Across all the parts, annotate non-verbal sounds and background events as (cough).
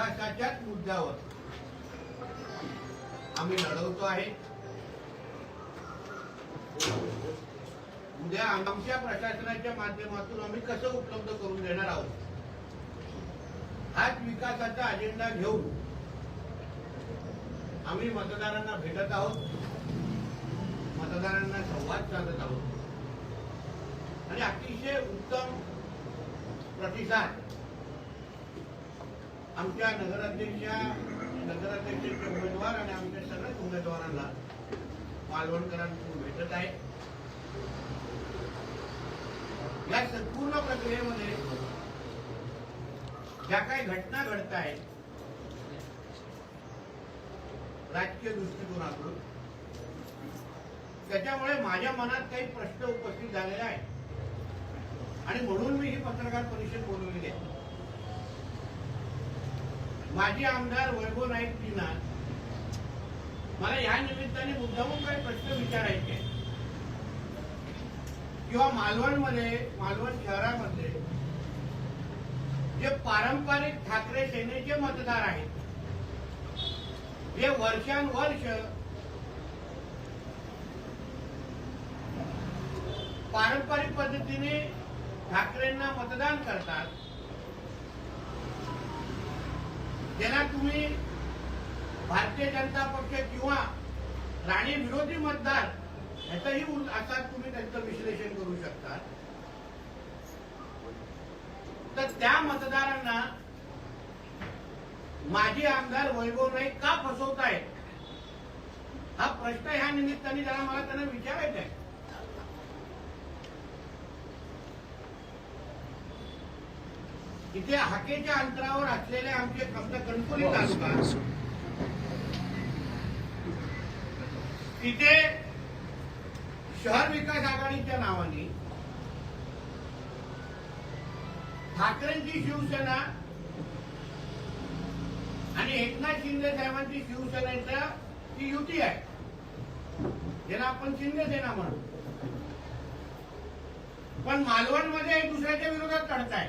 विकासाच्याच मुद्द्यावर. आम्ही लढवतो आहे. उद्या आमच्या प्रशासनाच्या माध्यमातून आम्ही कसं उपलब्ध करून देणार आहोत? हाच विकासाचा अजेंडा घेऊन आम्ही मतदारांना भेटत आहोत. मतदारांना संवाद साधत आहोत. आणि अतिशय उत्तम प्रतिसाद आमच्या नगराध्यक्षा नगराध्यक्षाचे उमेदवार आणि आमच्या सगळ्याच उमेदवारांना मालवणकरांकडून भेटत आहे. या संपूर्ण प्रक्रियेमध्ये ज्या काही घटना घडत आहेत राजकीय दृष्टिकोनातून त्याच्यामुळे माझ्या मनात काही प्रश्न उपस्थित झालेले आहेत. आणि म्हणून मी ही पत्रकार परिषद बोलवलेली आहे. माजी आमदार वैभव नाईक टीना मला या निमित्ताने मुद्दामून काही प्रश्न विचारायचे किंवा मालवणमध्ये मालवण शहरामध्ये जे पारंपरिक ठाकरे सेनेचे मतदार आहेत जे वर्षानुवर्ष पारंपरिक पद्धतीने ठाकरेंना मतदान करतात ज्याला तुम्ही भारतीय जनता पक्ष किंवा राणी विरोधी मतदार ह्याचंही उल- असा तुम्ही त्यांचं विश्लेषण करू शकता. तर त्या मतदारांना माजी आमदार वैभव नाईक का फसवतायत? हा प्रश्न ह्या निमित्ताने जरा मला त्यांना विचारायचा आहे इथे हाकेच्या अंतरावर असलेले आमचे फक्त कणकोली तालुका. तिथे शहर विकास आघाडीच्या नावाने ठाकरेंची शिवसेना आणि एकनाथ शिंदे साहेबांची शिवसेनेचा ती युती आहे. ज्याला आपण शिंदेसेना म्हणू. पण मालवणमध्ये दुसऱ्याच्या विरोधात लढताय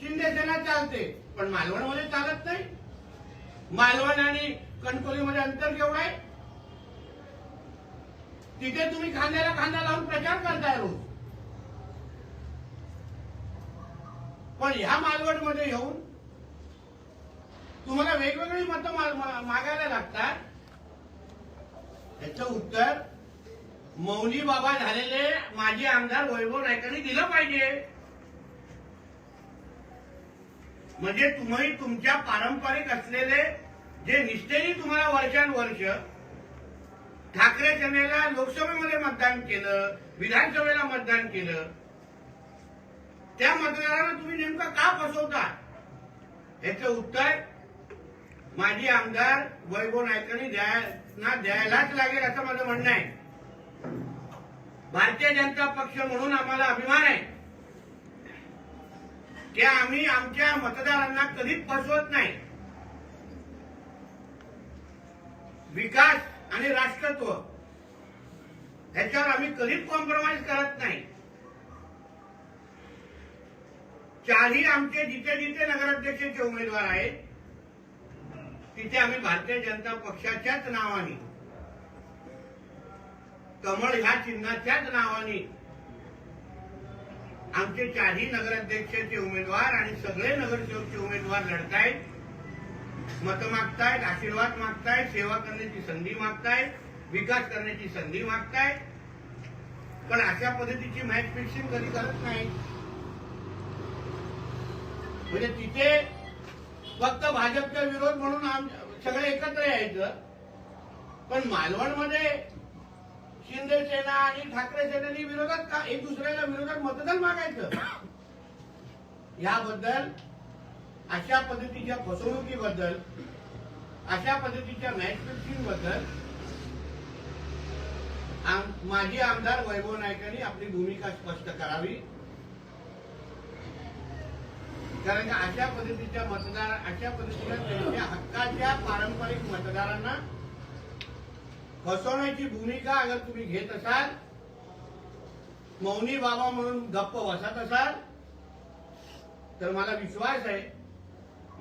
शिंदे सेना चालते पण मालवणमध्ये चालत नाही. मालवण आणि कणकोलीमध्ये अंतर केवढं आहे? तिथे तुम्ही खांद्याला खांदा लावून प्रचार करताय रोज. पण ह्या मालवणमध्ये येऊन तुम्हाला वेगवेगळी मतं मागायला लागतात. याचं उत्तर मौली बाबा झालेले माजी आमदार वैभव नायकांनी दिलं पाहिजे. म्हणजे तुम्ही तुमच्या पारंपरिक असलेले जे निष्ठेने तुम्हाला वर्षानुवर्ष ठाकरे सेनेला लोकसभेमध्ये मतदान केलं विधानसभेला मतदान केलं त्या मतदाराला तुम्ही नेमकं का फसवता? याचं उत्तर माजी आमदार वैभव नायकांनी द्यायला द्यायलाच लागेल असं माझं म्हणणं आहे. भारतीय जनता पक्ष म्हणून आम्हाला अभिमान आहे. की आम्ही आमच्या मतदारांना कधीच फसवत नाही. विकास आणि राष्ट्रत्व ह्याच्यावर आम्ही कधीच कॉम्प्रोमाइज करत नाही. चारही आमचे जिथे जिथे नगराध्यक्षाचे उमेदवार आहेत तिथे आम्ही भारतीय जनता पक्षाच्याच नावाने कमळ ह्या चिन्हाच्याच नावाने आमचे चारही नगराध्यक्षाचे उमेदवार आणि सगळे नगरसेवकचे उमेदवार लढतायत मत मागतायत आशीर्वाद मागतायत सेवा करण्याची संधी मागतायत विकास करण्याची संधी मागतायत. पण अशा पद्धतीची मॅच फिक्सिंग कधी करत नाही म्हणजे तिथे फक्त भाजपचा विरोध म्हणून आम सगळे एकत्र यायचं. पण मालवणमध्ये शिंदे सेना आणि ठाकरे सेनेनी विरोधात का एक दुसऱ्याला विरोधात मतदान मागायचं? याबद्दल अशा पद्धतीच्या फसवणुकीबद्दल अशा पद्धतीच्या मॅच फिक्सिंगबद्दल माजी आमदार वैभव नायकांनी आपली भूमिका स्पष्ट करावी. कारण का अशा पद्धतीच्या मतदार अशा पद्धतीच्या त्यांच्या हक्काच्या पारंपरिक मतदारांना फसवण्याची भूमिका अगर तुम्ही घेत असाल मौनी बाबा म्हणून गप्प बसत असाल तर मला विश्वास आहे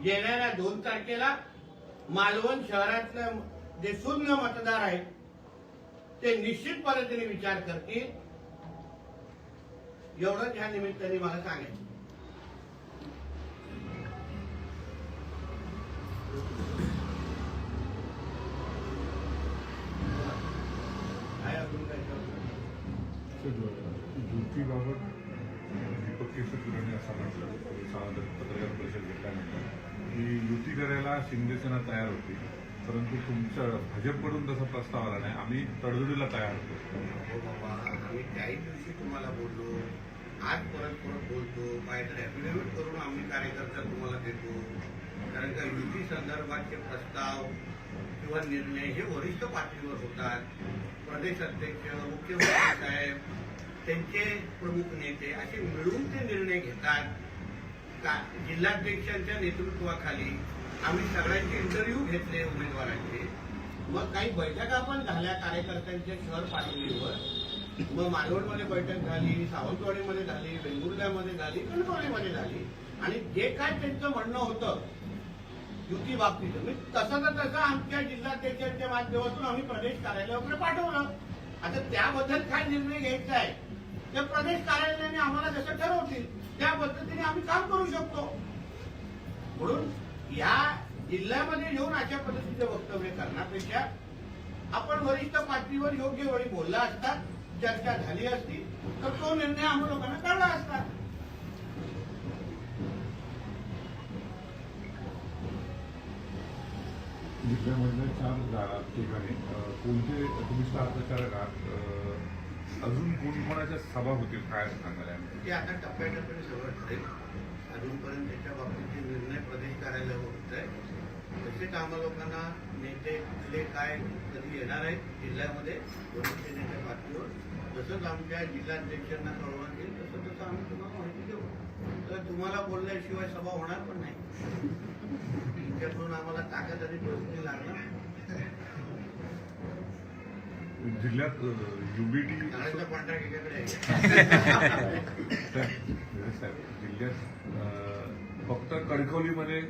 येणाऱ्या दोन तारखेला मालवण शहरातलं जे शून्य मतदार आहेत ते निश्चित पद्धतीने विचार करतील. एवढंच ह्या निमित्ताने मला सांगायचं. युतीबाबत दीपक केसरकरांनी असं म्हटलं. पत्रकार परिषद घेतल्यानंतर की युती करायला शिंदेसेना तयार होती परंतु तुमच्या भाजपकडून तसा प्रस्ताव आला नाही. आम्ही तडजोडीला तयार होतो. हो बाबा आम्ही त्याही दिवशी तुम्हाला बोललो. आज परत परत बोलतो. काहीतरी ऍफिडेव्हिट करून आम्ही कार्यकर्ता तुम्हाला देतो. कारण का युती संदर्भातचे प्रस्ताव किंवा निर्णय हे वरिष्ठ पातळीवर होतात. प्रदेश अध्यक्ष मुख्यमंत्री साहेब त्यांचे प्रमुख नेते असे मिळून ते निर्णय घेतात. का जिल्हाध्यक्षांच्या नेतृत्वाखाली आम्ही सगळ्यांचे इंटरव्ह्यू घेतले उमेदवारांचे. मग काही बैठका पण झाल्या कार्यकर्त्यांच्या शहर पातळीवर मग मालवणमध्ये बैठक झाली सावंतवाडीमध्ये झाली वेंगुर्ल्यामध्ये झाली कणकवलीमध्ये झाली. आणि जे काय त्यांचं म्हणणं होतं युती बाबतीत मी तसं तर तसं आमच्या जिल्हाध्यक्षांच्या माध्यमातून आम्ही प्रदेश कार्यालयाकडे पाठवलं. आता त्याबद्दल काय निर्णय घ्यायचा आहे? त्या प्रदेश कार्यालयाने आम्हाला जसं ठरवतील त्या पद्धतीने आम्ही काम करू शकतो. म्हणून या जिल्ह्यामध्ये येऊन अशा पद्धतीचे वक्तव्य करण्यापेक्षा आपण वरिष्ठ पातळीवर योग्य वेळी बोलला असता चर्चा झाली असती तर तो निर्णय आम्ही लोकांना कळला असता. जिल्ह्यामधल्या चार जा- ठिकाणी कोणते तुम्ही स्टार प्रचारक आहात? अजून कोण कोणाच्या सभा होतील काय सांगायला ते आता टप्प्याटप्प्याने सगळं ठरेल अजूनपर्यंत त्याच्या बाबतीचे निर्णय प्रदेश कार्यालयावर होत आहे तसेच आम्हा लोकांना नेते कुठले काय कधी येणार आहेत जिल्ह्यामध्ये वरिष्ठ नेत्या पातळीवर जसंच आमच्या जिल्हाध्यक्षांना कळवण्यात येईल तसं तसं आम्ही तुम्हाला माहिती देऊ. तर तुम्हाला बोलल्याशिवाय सभा होणार पण नाही. तुमच्याकडून आम्हाला ताकद आणि परिस्थिती लागणार. जिल्ह्यात युबीटी जिल्ह्यात फक्त कणकवलीमध्ये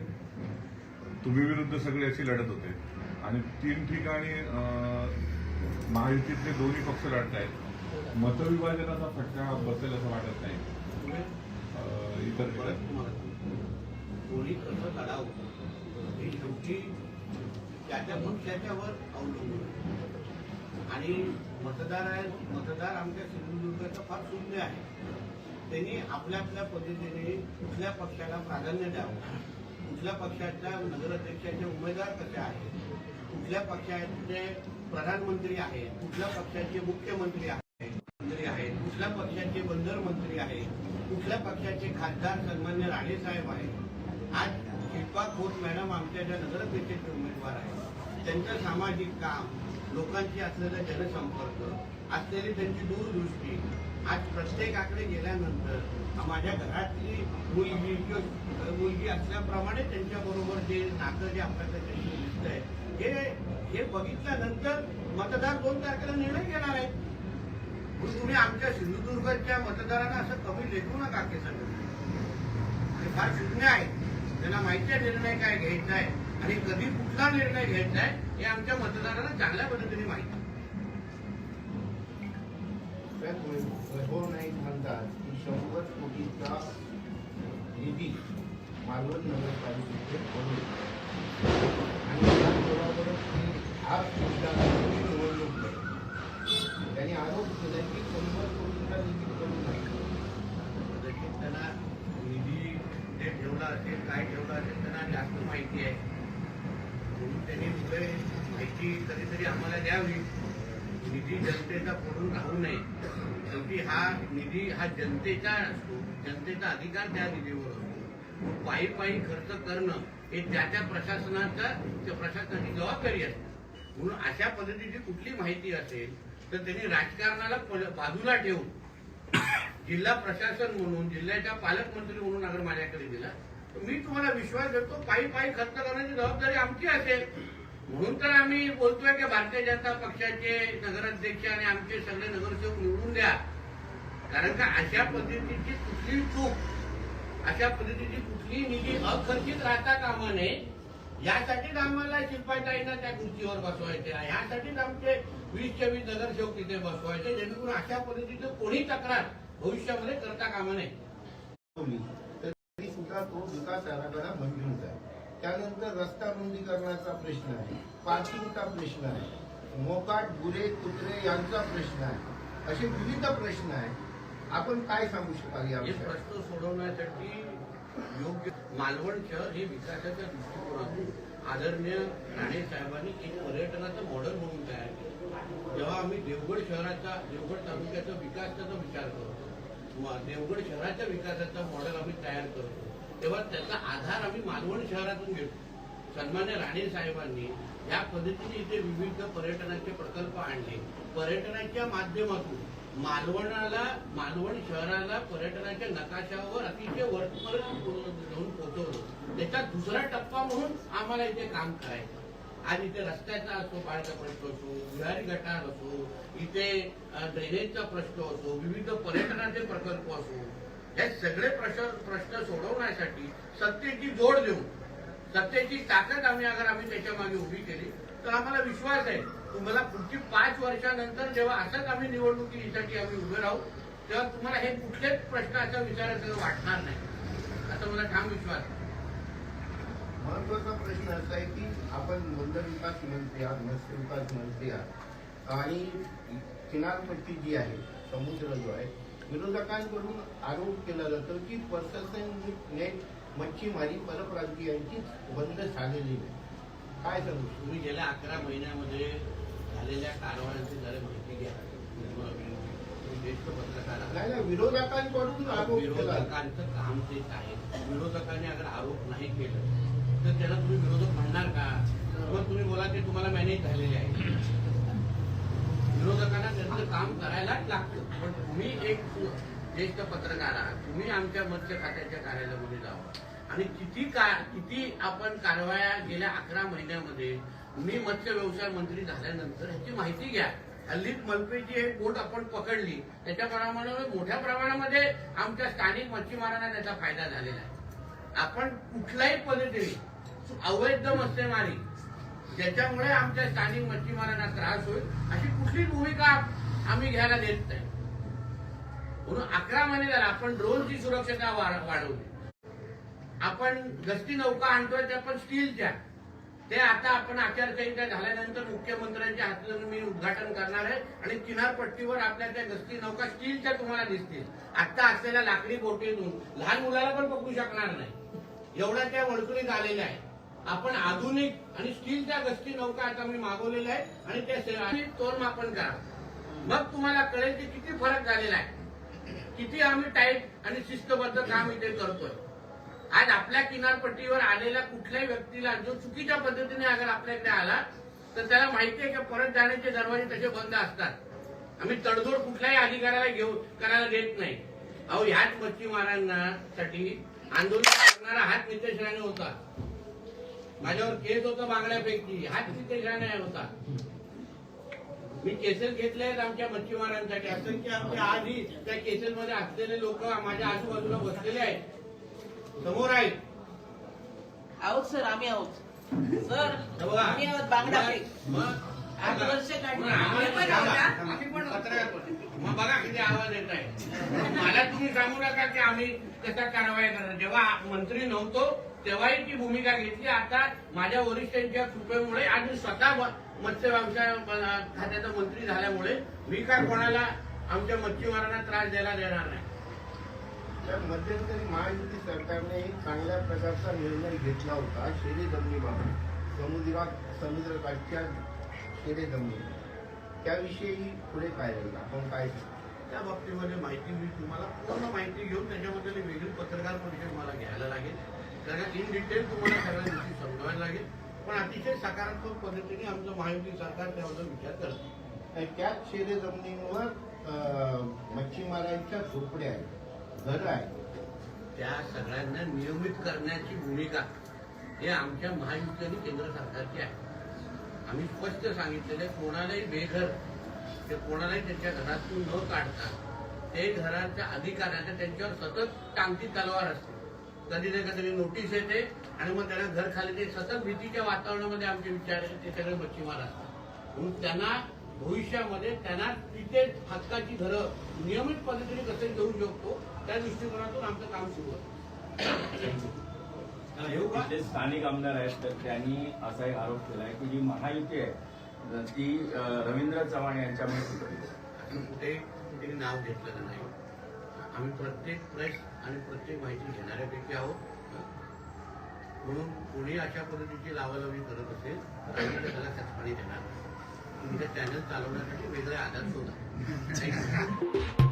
तुम्ही विरुद्ध सगळे अशी लढत होते. आणि तीन ठिकाणी महायुतीतले दोन्ही पक्ष लढत आहेत. मतविभाजनाचा फटका बसेल असं वाटत नाही. इतर परत ठिकाणी शेवटी त्या पक्षाच्यावर अवलंबून आणि मतदार आहेत मतदार आमच्या सिंधुदुर्गाचा फार शून्य आहे. त्यांनी आपल्या आपल्या पद्धतीने कुठल्या पक्षाला प्राधान्य द्यावं? कुठल्या पक्षाच्या नगराध्यक्षाचे उमेदवार कसे आहेत? कुठल्या पक्षाचे प्रधानमंत्री आहेत? कुठल्या पक्षाचे मुख्यमंत्री आहेत? मंत्री आहेत. कुठल्या पक्षाचे बंदर मंत्री आहेत? कुठल्या पक्षाचे खासदार सन्मान्य राणेसाहेब आहेत? आज शिल्पा खोत मॅडम आमच्या ज्या नगराध्यक्षाचे उमेदवार आहेत त्यांचं सामाजिक काम लोकांशी असलेला जनसंपर्क असलेली त्यांची दूरदृष्टी आज प्रत्येकाकडे गेल्यानंतर माझ्या घरातली मुलगी किंवा मुलगी असल्याप्रमाणे त्यांच्याबरोबर जे नातं जे आपल्याला त्यांची दिसतंय हे हे बघितल्यानंतर मतदार दोन तारखेला निर्णय घेणार आहेत. म्हणून तुम्ही आमच्या सिंधुदुर्गच्या मतदारांना असं कमी लेखू नका की सगळं ते फार शून्य आहे. त्यांना माहिती आहे निर्णय काय घ्यायचा आहे. आणि कधी कुठला निर्णय घ्यायचा आहे हे आमच्या मतदारांना चांगल्या पद्धतीने माहिती आहे. असल्यामुळे वैभव नाईक म्हणतात की शंभर कोटीचा निधी मालवण नगरपालिकेचे पडून आणि त्याचबरोबरच ते आज मतदानाची निवडणूक लढवली. त्यांनी आरोप केला की शंभर कोटीचा निधी पडून नाही कदाचित त्यांना निधी कुठे ठेवला असेल काय ठेवला असेल त्यांना जास्त माहिती आहे म्हणून त्यांनी पुढे याची कधीतरी आम्हाला द्यावी. निधी जनतेचा पडून राहू नये. शेवटी हा निधी हा जनतेचा असतो. जनतेचा अधिकार त्या निधीवर असतो. पायी पायी खर्च करणं हे त्या त्या प्रशासनाचा प्रशासनाची जबाबदारी असते. म्हणून अशा पद्धतीची कुठली माहिती असेल तर त्यांनी राजकारणाला बाजूला ठेवून जिल्हा प्रशासन म्हणून जिल्ह्याच्या पालकमंत्री म्हणून अगर माझ्याकडे दिला मी तुम्हाला विश्वास देतो पायी पायी खर्च करण्याची जबाबदारी आमची असेल. म्हणून तर आम्ही बोलतोय की भारतीय जनता पक्षाचे नगराध्यक्ष आणि आमचे सगळे नगरसेवक निवडून द्या. कारण का अशा पद्धतीची कुठलीही चूक अशा पद्धतीची कुठलीही निधी अखर्चित राहता कामा नये. यासाठीच आम्हाला शिल्पाताईंना त्या खुर्चीवर बसवायचे यासाठीच आमचे वीस चोवीस नगरसेवक तिथे बसवायचे जेणेकरून अशा पद्धतीचं कोणी तक्रार भविष्यामध्ये करता कामा नये. तर सुद्धा तो विकास आराखडा मंजूर आहे. त्यानंतर रस्ता रुंदीकरणाचा प्रश्न आहे पार्किंगचा प्रश्न आहे मोकाट गुरे कुत्रे यांचा प्रश्न आहे. असे विविध प्रश्न आहेत. आपण काय सांगू शकाल या प्रश्न सोडवण्यासाठी योग्य मालवण शहर हे विकासाच्या दृष्टिकोनातून आदरणीय राणे साहेबांनी एक पर्यटनाचं मॉडेल म्हणून तयार केलं. जेव्हा आम्ही देवगड शहराचा देवगड तालुक्याचा विकासाचा विचार करतो देवगड शहराच्या विकासाचा मॉडेल आम्ही तयार करतो. तेव्हा त्याचा आधार आम्ही मालवण शहरातून घेतो. सन्मान्य राणे साहेबांनी या पद्धतीने इथे विविध पर्यटनाचे प्रकल्प आणले. पर्यटनाच्या माध्यमातून मालवणाला मालवण शहराला पर्यटनाच्या नकाशावर अतिशय वरपर्यंत घेऊन पोहोचवलं. त्याचा दुसरा टप्पा म्हणून आम्हाला इथे काम करायचं. आज इथे रस्त्याचा असो पाण्याचा प्रश्न असो विहारी गटार असो इथे ड्रेनेजचा प्रश्न असो विविध पर्यटनाचे प्रकल्प असो हे सगळे प्रश्न प्रश्न सोडवण्यासाठी सत्तेची जोड देऊन सत्तेची ताकद आम्ही अगर आम्ही त्याच्यामागे उभी केली तर आम्हाला विश्वास आहे. तुम्हाला पुढची पाच वर्षानंतर जेव्हा असंच आम्ही निवडणुकीसाठी आम्ही उभे राहू तेव्हा तुम्हाला हे कुठलेच प्रश्न असा विचारायचं वाटणार नाही. असा मला ठाम विश्वास आहे. महत्त्वाचा प्रश्न असा आहे की आपण बंदर विकास मंत्री आहात मत्स्य विकास मंत्री आहात आणि किनारपट्टी जी आहे समुद्र जो आहे विरोधकांकडून आरोप केला जातो की प्रशासनाने मच्छीमारी परप्रांतीयांची बंद झालेली नाही. काय सांगू? तुम्ही गेल्या अकरा महिन्यामध्ये झालेल्या कारवायांची जरा माहिती घ्या. नाही विरोधकांकडून आरोप विरोधकांचं काम तेच आहे. विरोधकांनी अगर आरोप नाही केलं तर त्याला तुम्ही विरोधक म्हणणार का? मग तुम्ही बोला ते तुम्हाला मॅनेज झालेले आहे. विरोधकांना त्यांचं काम करायलाच लागतं. पण तुम्ही एक ज्येष्ठ पत्रकार आहात. तुम्ही आमच्या मत्स्य खात्याच्या कार्यालयामध्ये जावा. आणि किती का किती आपण कारवाया गेल्या अकरा महिन्यामध्ये मी मत्स्य व्यवसाय मंत्री झाल्यानंतर ह्याची माहिती घ्या. हल्लीच मलपेची एक बोट आपण पकडली. त्याच्या प्रमाणे मोठ्या प्रमाणामध्ये आमच्या स्थानिक मच्छीमारांना त्याचा फायदा झालेला आहे. आपण कुठल्याही पद्धतीने अवैध मत्स्यमारी ज्याच्यामुळे आमच्या स्थानिक मच्छीमारांना त्रास होईल अशी कुठली भूमिका आम्ही घ्यायला देत नाही. म्हणून अकरा महिने झाला आपण ड्रोनची सुरक्षता वाढवली. आपण गस्ती नौका आणतोय त्या पण स्टीलच्या. ते आता आपण आचारसंहिता झाल्यानंतर मुख्यमंत्र्यांच्या हातून मी उद्घाटन करणार आहे आणि किनारपट्टीवर आपल्या त्या गस्ती नौका स्टीलच्या तुम्हाला दिसतील. आता असलेल्या लाकडी बोटीतून. लहान मुलाला पण पकडू शकणार नाही. एवढ्या त्या वळकुलीत आलेल्या आहे आपण आधुनिक आणि स्टीलच्या गस्ती नौका आता मी मागवलेल्या आहे आणि त्या से- आणि तोलमापन करा. मग तुम्हाला कळेल की किती फरक झालेला आहे. किती आम्ही टाईट आणि शिस्तबद्ध काम इथे करतोय. आज आपल्या किनारपट्टीवर आलेल्या कुठल्याही व्यक्तीला जो चुकीच्या पद्धतीने अगर आपल्याकडे आला तर त्याला माहिती आहे की परत जाण्याचे दरवाजे तसे बंद असतात. आम्ही तडजोड कुठल्याही अधिकाऱ्याला घेऊ करायला देत नाही. अहो ह्याच मच्छीमारांना साठी आंदोलन करणारा हाच नितेश राणे होता माझ्यावर केस होता बांगड्यापैकी हाच नितेश राणे होता मी केसेस घेतले आहेत आमच्या मच्छीमारांसाठी असं की आमच्या आधी त्या केसेसमध्ये असलेले लोक माझ्या आजूबाजूला बसलेले आहेत. समोर आहेत. आहोत सर. आम्ही आहोत. सर बघा. आम्ही आहोत बांगडा. मग- आठ वर्ष काढली. मग आम्ही आम्ही पण बघा, आहोत, हा? आम्ही पण पत्रकार पण. मग बघा किती देत आहे. मला तुम्ही सांगू नका की आम्ही कसा कारवाई करणार जेव्हा मंत्री नव्हतो तेव्हाही ती भूमिका घेतली. आता माझ्या वरिष्ठांच्या कृपेमुळे आणि स्वतः व- मत्स्य व्यवसाय अ, खात्याचा मंत्री झाल्यामुळे मी काय कोणाला आमच्या मच्छीमारांना त्रास द्यायला देणार नाही? तर मध्यंतरी महायुती सरकारने एक चांगल्या प्रकारचा निर्णय घेतला होता शेरी जमिनीबाबत. समुद्रात समुद्रकाठच्या शेरे जमिनी. त्याविषयी पुढे काय राहील आपण काय? त्या बाबतीमध्ये माहिती मी तुम्हाला पूर्ण माहिती घेऊन त्याच्याबद्दल एक वेगळी पत्रकार परिषद मला घ्यायला लागेल. कारण इन डिटेल तुम्हाला सगळ्या गोष्टी समजवायला लागेल. पण अतिशय सकारात्मक पद्धतीने आमचं महायुती सरकार त्याबद्दल विचार करते. आणि त्याच शेरे जमिनींवर अं, मच्छीमारांच्या झोपड्या आहेत घरं आहेत. त्या सगळ्यांना नियमित करण्याची भूमिका हे आमच्या महायुती आणि केंद्र सरकारची आहे. आम्ही स्पष्ट सांगितलेलं आहे कोणालाही बेघर ते कोणालाही त्यांच्या घरातून न काढता ते घराच्या अधिकाऱ्यांना त्यांच्यावर सतत टांगती तलवार असते. कधी ना कधी नोटीस येते आणि मग त्यांना घर खाली ते सतत भीतीच्या वातावरणामध्ये आमचे विचार आहेत ते सगळे मच्छीमार असतात. म्हणून त्यांना भविष्यामध्ये त्यांना तिथे हक्काची घरं नियमित पद्धतीने कसं देऊ शकतो त्या दृष्टिकोनातून आमचं काम सुरू आहे येऊ का तिथले स्थानिक आमदार आहेत तर त्यांनी असा एक आरोप केलाय की जी महायुती आहे ती रवींद्र चव्हाण यांच्यामुळे कुठे कुठे नाव घेतलेलं नाही. आम्ही प्रत्येक प्रेस आणि प्रत्येक माहिती घेणाऱ्यापैकी आहोत. म्हणून कोणी अशा पद्धतीची लावालावी करत असेल तर आम्ही त्याला खतपाणी देणार तुमचे चॅनल चालवण्यासाठी वेगळे आधार शोधा. (laughs)